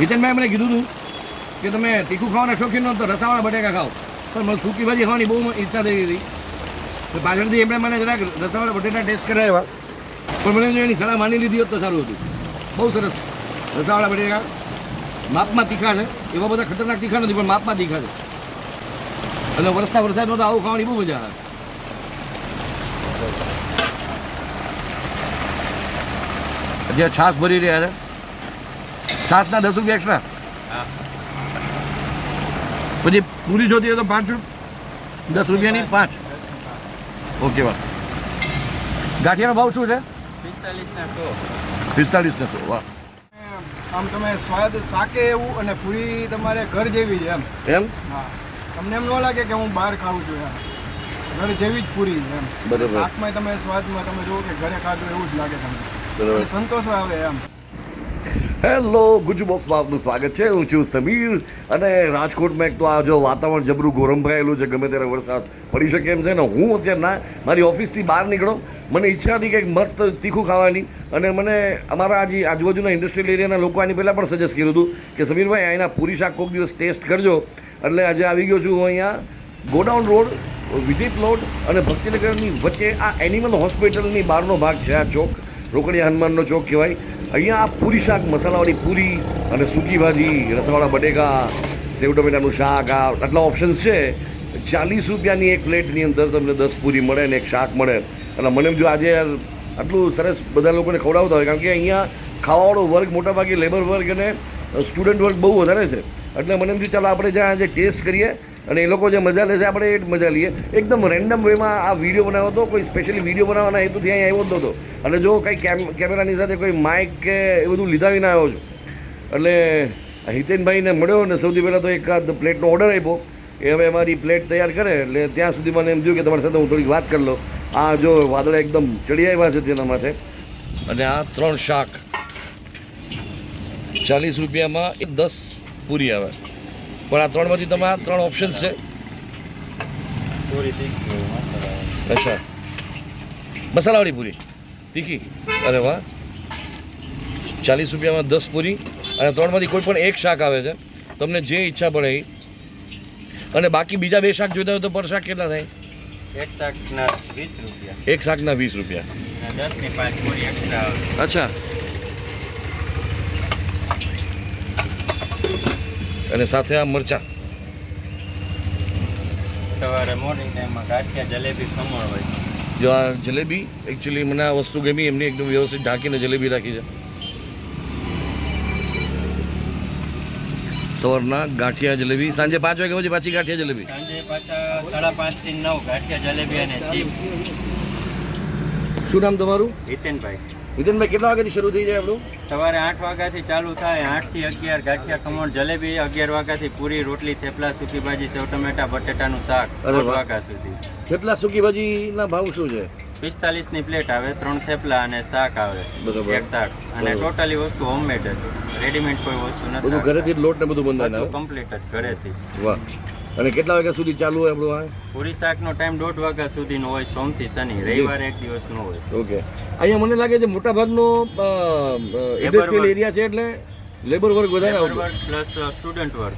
હિતેનભાઈ મને કીધું હતું કે તમે તીખું ખાવાના શોખીન નહોતો રસાવાળા બટેકા ખાઓ. પણ મને સૂકી ભાજી ખાવાની બહુ ઈચ્છા થઈ હતી. પાછળથી એમણે મને જરાક રસાવાળા બટેટા ટેસ્ટ કરાવ્યા. પણ મને એની સલાહ માની લીધી હોત તો સારું હતું. બહુ સરસ રસાવાળા બટેકા. માપમાં તીખા છે એવા બધા ખતરનાક તીખા નથી, પણ માપમાં તીખા છે અને વરસતા વરસાદમાં તો આવું ખાવાની બહુ મજા આવે. જે છાશ ભરી રહ્યા છે. છાશના દસ રૂપિયા એક્સ્ટ્રા પછી પૂરી જોતી હોય તો પાંચ દસ રૂપિયાની પાંચ. ઓકે વાહ. ગાંઠિયાનો ભાવ શું છે? પિસ્તાલીસના સો. વાહ. આમ તમે સ્વાદ શાકે એવું અને પૂરી તમારે ઘર જેવી છે એમ. એમ? હા. તમને એમ ન લાગે કે હું બહાર ખાઉં છું એમ. ઘર જેવી જ પૂરી છે એમ. બરાબર. શાકમાં તમે સ્વાદમાં તમે જુઓ કે ઘરે ખાધું એવું જ લાગે તમને. બરોબર. સંતોષ આવે એમ. હેલો ગુજુ બોક્સ આપનું સ્વાગત છે. હું છું સમીર અને રાજકોટમાં એક તો આ જો વાતાવરણ જબરું ગોરંભાયેલું છે, ગમે ત્યારે વરસાદ પડી શકે એમ છે ને, હું અત્યારે ના મારી ઓફિસથી બહાર નીકળો. મને ઈચ્છા હતી કંઈક મસ્ત તીખું ખાવાની અને મને અમારા આજે આજુબાજુના ઇન્ડસ્ટ્રીયલ એરિયાના લોકો આની પહેલાં પણ સજેસ્ટ કર્યું હતું કે, સમીરભાઈ, અહીંના પૂરી શાક કોઈક દિવસ ટેસ્ટ કરજો. એટલે આજે આવી ગયો છું હું અહીંયા ગોડાઉન રોડ વિજય પ્લોટ અને ભક્તિનગરની વચ્ચે આ એનિમલ હોસ્પિટલની બહારનો ભાગ છે, આ ચોક, રોકડિયા હનુમાનનો ચોક કહેવાય. અહીંયા પૂરી શાક, મસાલાવાળી પૂરી અને સૂકી ભાજી, રસવાળા બટેકા, સેવ ટમેટાનું શાક, આ આટલા ઓપ્શન્સ છે. ચાલીસ રૂપિયાની એક પ્લેટની અંદર તમને દસ પૂરી મળે ને એક શાક મળે. અને મને એમ જો આજે આટલું સરસ બધા લોકોને ખવડાવતા હોય, કારણ કે અહીંયા ખાવાવાળો વર્ગ, મોટાભાગે લેબર વર્ગ અને સ્ટુડન્ટ વર્ગ બહુ વધારે છે. એટલે મને એમ થયું ચાલો આપણે જ્યાં આજે ટેસ્ટ કરીએ અને એ લોકો જે મજા લે છે, આપણે એ મજા લઈએ. એકદમ રેન્ડમ વેમાં આ વીડિયો બનાવ્યો હતો, કોઈ સ્પેશિયલી વીડિયો બનાવવાના હેતુથી અહીં આવ્યો જ નહોતો. અને જો કંઈ કેમ, કેમેરાની સાથે કોઈ માઇક કે એ બધું લીધા વિના આવ્યો છું. એટલે હિતેનભાઈને મળ્યો ને સૌથી પહેલાં તો એકાદ પ્લેટનો ઓર્ડર આપ્યો. એ હવે અમારી પ્લેટ તૈયાર કરે, એટલે ત્યાં સુધી મને એમ થયું કે તમારી સાથે હું થોડીક વાત કરી લઉં. આ જો વાદળા એકદમ ચડી આવ્યા છે તેના માથે. અને આ ત્રણ શાક ચાલીસ રૂપિયામાં એ દસ પૂરી આવે. પણ આ ત્રણમાંથી તમારા ત્રણ ઓપ્શન છે. અચ્છા. મસાલાવાળી પૂરી. તીખી. અરે વાહ. ચાલીસ રૂપિયામાં દસ પૂરી. અને ત્રણમાંથી કોઈ પણ એક શાક આવે છે. તમને જે ઈચ્છા પડે એ. અને બાકી બીજા બે શાક જોઈતા હોય તો પર શાક કેટલા થાય? એક શાકના વીસ રૂપિયા. એક શાકના વીસ રૂપિયા. અચ્છા. અને સાથે આ મરચાં. સવારે મોર્નિંગ ટાઈમમાં ગાંઠિયા જલેબી ખમણ હોય. જો આ જલેબી એકચ્યુઅલી મને આ વસ્તુ ગમી એમની એકદમ વ્યવસ્થિત ઢાંકીને જલેબી રાખી છે. સવારના ગાંઠિયા જલેબી. સાંજે પાંચ વાગ્યા પછી પાછી ગાંઠિયા જલેબી? સાંજે પાછા સાડા પાંચથી નવ ગાંઠિયા જલેબી અને ચીપ શું નામ તમારું? હિતેનભાઈ. નીતિનભાઈ કેટલા વાગ્યાથી શરૂ થઈ જાય આપણું? સવારે આઠ વાગ્યાથી ચાલુ થાય આઠથી અગિયાર ગાંઠિયા ખમણ જલેબી અગિયાર વાગ્યાથી પૂરી રોટલી થેપલા સૂકી ભાજી સેવ ટમેટા બટેટાનું શાક અઢાર વાગ્યા સુધી. થેપલા સૂકી ભાજીના ભાવ શું છે? પિસ્તાલીસની પ્લેટ આવે ત્રણ થેપલા અને શાક આવે. એક શાક. અને ટોટલી વસ્તુ હોમમેડ જ. રેડીમેડ કોઈ વસ્તુ બધું નથી ઘરેથી જ લોટ ને બધું બંધાય કમ્પ્લીટ જ ઘરેથી. વાહ. અને કેટલા વાગ્યા સુધી ચાલુ હોય આપણું આ? પૂરી શાકનો ટાઈમ દોઢ વાગ્યા સુધીનો હોય સોમથી શનિ રવિવારે એક દિવસ નો હોય. ઓકે. અહીંયા મને લાગે છે મોટા ભાગનો ઇન્ડસ્ટ્રીયલ. એરિયા છે એટલે લેબર વર્ક વધારે આવતું. વર્ક પ્લસ સ્ટુડન્ટ વર્ક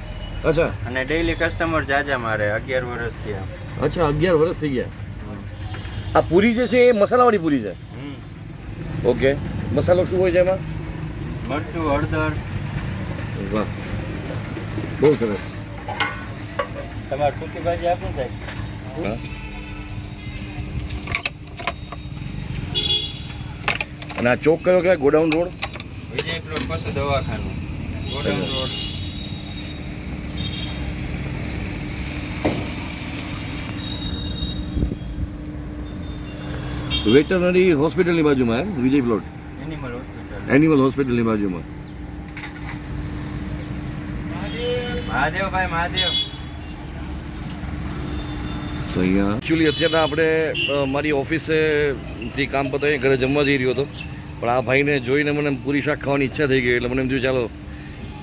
અચ્છા. અને ડેઈલી કસ્ટમર જાજા મારે અગિયાર વર્ષ થયા. અચ્છા અગિયાર વર્ષ થઈ ગયા. આ પૂરી જે છે એ મસાલાવાળી પૂરી છે. ઓકે. મસાલો શું હોય છે એમાં? મરચું હળદર. વાહ. બહુ સરસ. તમારે સૂકી ભાજી આપું સાહેબ હા. અને આ ચોક કયો કહેવાય? Godown road? વિજય પ્લોટ પાસે દવાખાનું. ગોડાઉન. રોડ. વેટરનરી હોસ્પિટલની બાજુમાં હે Vijay plot. Animal hospital animal હોસ્પિટલની બાજુમાં. મહાદેવ ભાઈ મહાદેવ. તો અહીંયા એકચ્યુઅલી અત્યારે આપણે મારી ઓફિસેથી કામ પતાવી ઘરે જમવા જઈ રહ્યો હતો. પણ આ ભાઈને જોઈને મને પૂરી શાક ખાવાની ઈચ્છા થઈ ગઈ એટલે મને એમ થયું, ચાલો,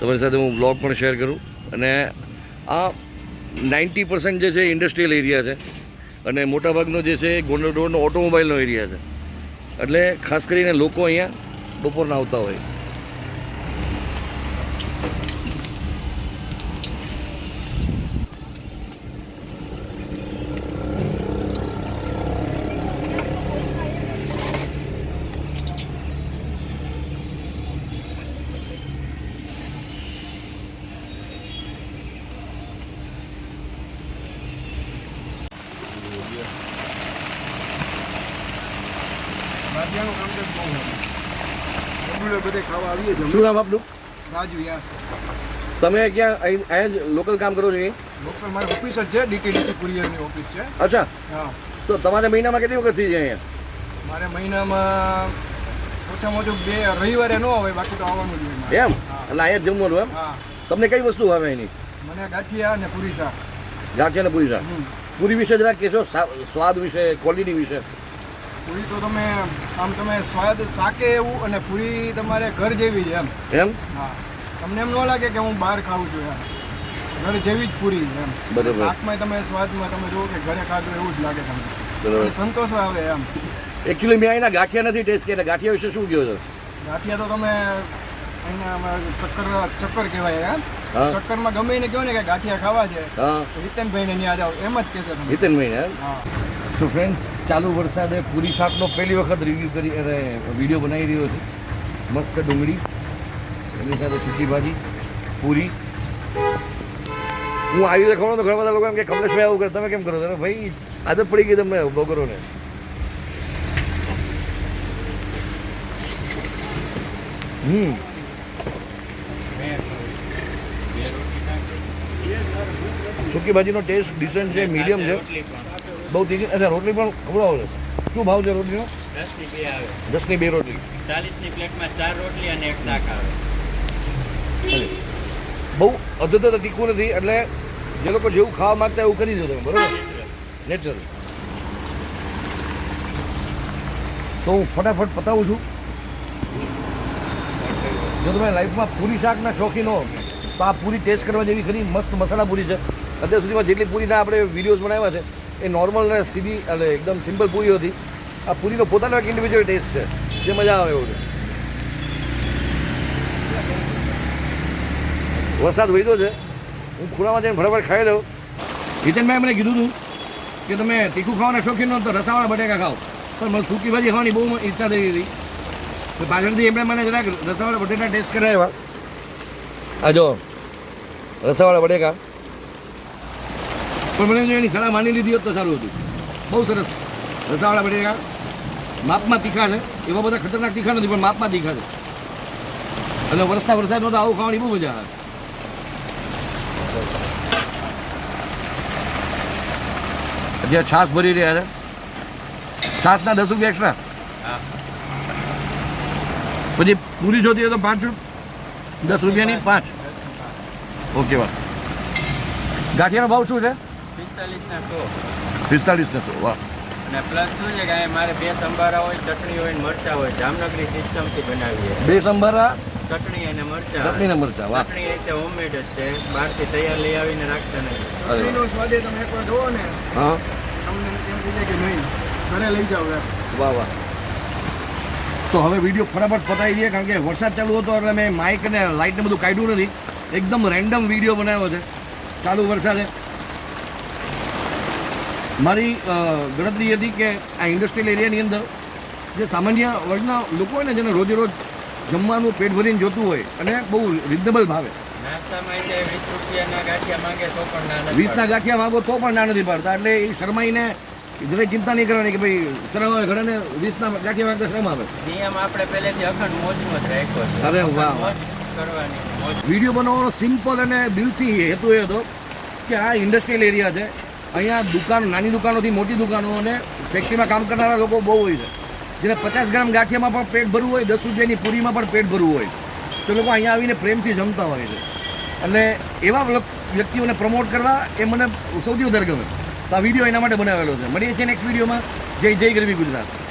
તમારી સાથે હું બ્લોગ પણ શેર કરું. અને આ નાઇન્ટી પર્સન્ટ જે છે ઇન્ડસ્ટ્રીયલ એરિયા છે. અને મોટાભાગનો જે છે એ ગોંડલ રોડનો ઓટોમોબાઈલનો એરિયા છે. એટલે ખાસ કરીને લોકો અહીંયા બપોરના આવતા હોય. રેગ્યુલર બધે ખાવા આવીએ છીએ. શું નામ આપનું? રાજુ યાસ તમે ક્યાં અહીં અહીંયા જ લોકલ કામ કરો છો એ લોકલ મારી ઓફિસ જ છે ડીટીડીસી કુરિયરની ઓફિસ છે. અચ્છા. હા. તો તમારે મહિનામાં કેટલી વખત થઈ જાય અહીંયા? મારે મહિનામાં ઓછામાં ઓછું બે રવિવારે ન હોય બાકી તો આવવાનું જ એમ? એટલે અહીંયા જમવાનું એમ? તમને કઈ વસ્તુ ભાવે એની? મને ગાંઠિયા અને પૂરી શાક. ગાંઠિયા અને પૂરી શાક. પૂરી વિશે જરા કહેશો? સ્વાદ વિશે ક્વોલિટી વિશે. પૂરી તો તમે આમ તમે સ્વાદ શાકે એવું અને પૂરી તમારે ઘર જેવી છે એમ. એમ? હા. તમને એમ ન લાગે કે હું બહાર ખાઉં છું એમ? ઘર જેવી જ પૂરી છે એમ. બરાબર. શાકમાં તમે સ્વાદમાં તમે જુઓ કે ઘરે ખાધું એવું જ લાગે તમને. બરાબર. સંતોષ આવે એમ. એકચ્યુઅલી મેં અહીંના ગાંઠિયા નથી ટેસ્ટ કર્યા. ગાંઠિયા વિશે શું કહ્યું છો? ગાંઠિયા તો તમે અહીંના ચક્કર ચક્કર કહેવાય એમ. ચક્કરમાં ગમે એને કહો ને કે ગાંઠિયા ખાવા છે. હા. તો હિતેનભાઈને ત્યાં જાઓ. એમ જ કહેશે તમે હિતેનભાઈ એમ? હા. તો ફ્રેન્ડ્સ ચાલુ વરસાદે પૂરી શાકનો પહેલી વખત રિવ્યૂ કરી અને વીડિયો બનાવી રહ્યો છું. મસ્ત ડુંગળી, એની સાથે સૂકી ભાજી, પૂરી. હું આવી રીતે ખબર તો ઘણા બધા લોકો એમ કે કમલેશભાઈ આવું કરે. તમે કેમ કરો? છો ભાઈ, આદત પડી ગઈ તમને બ્લોગરોને હમ. સૂકી ભાજીનો ટેસ્ટ ડિસન્ટ છે મીડિયમ છે. બહુ તીખી અચ્છા રોટલી પણ ખવડાવો છે. શું ભાવ છે રોટલીનો? દસની બે આવે. દસની બે રોટલી. ચાલીસની પ્લેટમાં ચાર રોટલી અને એક શાક આવે. બહુ અધધ તીખું નથી એટલે જે લોકો જેવું ખાવા માંગતા એવું કરી દો તમે બરોબર? નેચરલ તો હું ફટાફટ પતાવું છું. જો તમે લાઈફમાં પૂરી શાકના શોખીન હો તો આ પૂરી ટેસ્ટ કરવા જેવી ખરી મસ્ત મસાલા પૂરી છે. અત્યાર સુધીમાં જેટલી પૂરીના આપણે વિડીયોઝ બનાવ્યા છે એ નોર્મલ ને સીધી અને એકદમ સિમ્પલ પૂરી હતી. આ પૂરીનો પોતાનો એક ઇન્ડિવિજ્યુઅલ ટેસ્ટ છે. જે મજા આવે એવું છે. વરસાદ વધ્યો છે. હું ખૂણામાં જઈને ફટાફટ ખાઈ લઉં. જીતનભાઈ મને કીધું હતું કે તમે તીખું ખાવાના શોખીન નહોતો, રસાવાળા બટેકા ખાઓ. પણ મને સૂકી ભાજી ખાવાની બહુ ઈચ્છા થઈ હતી. પાછળથી એમણે મને જરાક રસાવાળા બટેટા ટેસ્ટ કરાવ્યા. આ જો, રસાવાળા બટેકા. પણ મને જો એની સલાહ માની લીધી હોત તો સારું હતું. બહુ સરસ. રસાવાળા બટેકા માપમાં તીખા છે એવા બધા ખતરનાક તીખા નથી પણ માપમાં તીખા છે અને વરસતા વરસાદમાં તો આવું ખાવાની બહુ મજા આવે. અત્યારે છાશ ભરી રહ્યા છે. છાશના દસ રૂપિયા એક્સ્ટ્રા પછી પૂરી જોતી હોય તો પાંચ દસ રૂપિયાની પાંચ. ઓકે વાત ગાંઠિયાનો ભાવ શું છે? પિસ્તાલીસના સો. પિસ્તાલીસ ને સો વાહ. અને પ્લસ શું છે કે મારે બે સંભારા હોય ચટણી હોય ને મરચા હોય. જામનગરી સિસ્ટમથી બનાવીએ. બે સંભારા? ચટણી અને મરચા. ચટણી ને મરચા વાહ. ચટણી એટલે હોમમેડ જ છે. બહારથી તૈયાર લઈ આવીને રાખતા નથી. ચટણીનો સ્વાદે તમે એકવાર જોવો ને હા. તમને એમ થઈ જાય કે નહીં ઘરે લઈ જાઓ વાહ વાહ. તો હવે વીડિયો ફટાફટ પતાવી દઈએ કારણ કે વરસાદ ચાલુ હતો એટલે મેં માઇક અને લાઇટ ને બધું કાઢ્યું નથી. એકદમ રેન્ડમ વીડિયો બનાવ્યો છે. ચાલુ વરસાદે. મારી ગણતરી હતી કે આ ઇન્ડસ્ટ્રીયલ એરિયાની અંદર જે સામાન્ય વર્ગના લોકો હોય ને જેને રોજે રોજ જમવાનું પેટ ભરીને જોતું હોય અને બહુ રિઝનેબલ ભાવે. ના વીસના ગાંઠિયા માંગો તો પણ ના નથી પાડતા. એટલે એ શરમાઈને જરાય ચિંતા નહીં કરવાની કે ભાઈ શરમ આવે ઘણાને વીસના ગાંઠિયા વાગે શરમ આવે. નિયમ આપણે પહેલેથી અખંડ મોજનો જ રાખ્યો છે. અરે વાહ, વીડિયો બનાવવાનો સિમ્પલ અને દિલથી હેતુ એ હતો કે આ ઇન્ડસ્ટ્રીયલ એરિયા છે અહીંયા દુકાન, નાની દુકાનોથી મોટી દુકાનો અને ફેક્ટરીમાં કામ કરનારા લોકો બહુ હોય છે. જેને પચાસ ગ્રામ ગાંઠિયામાં પણ પેટ ભરવું હોય, દસ રૂપિયાની પૂરીમાં પણ પેટ ભરવું હોય. તો લોકો અહીંયા આવીને પ્રેમથી જમતા હોય છે. એટલે એવા વ્યક્તિઓને પ્રમોટ કરવા એ મને સૌથી વધારે ગમે. તો આ વીડિયો એના માટે બનાવેલો છે. મળીએ છીએ નેક્સ્ટ વિડીયોમાં જય જય ગરવી ગુજરાત.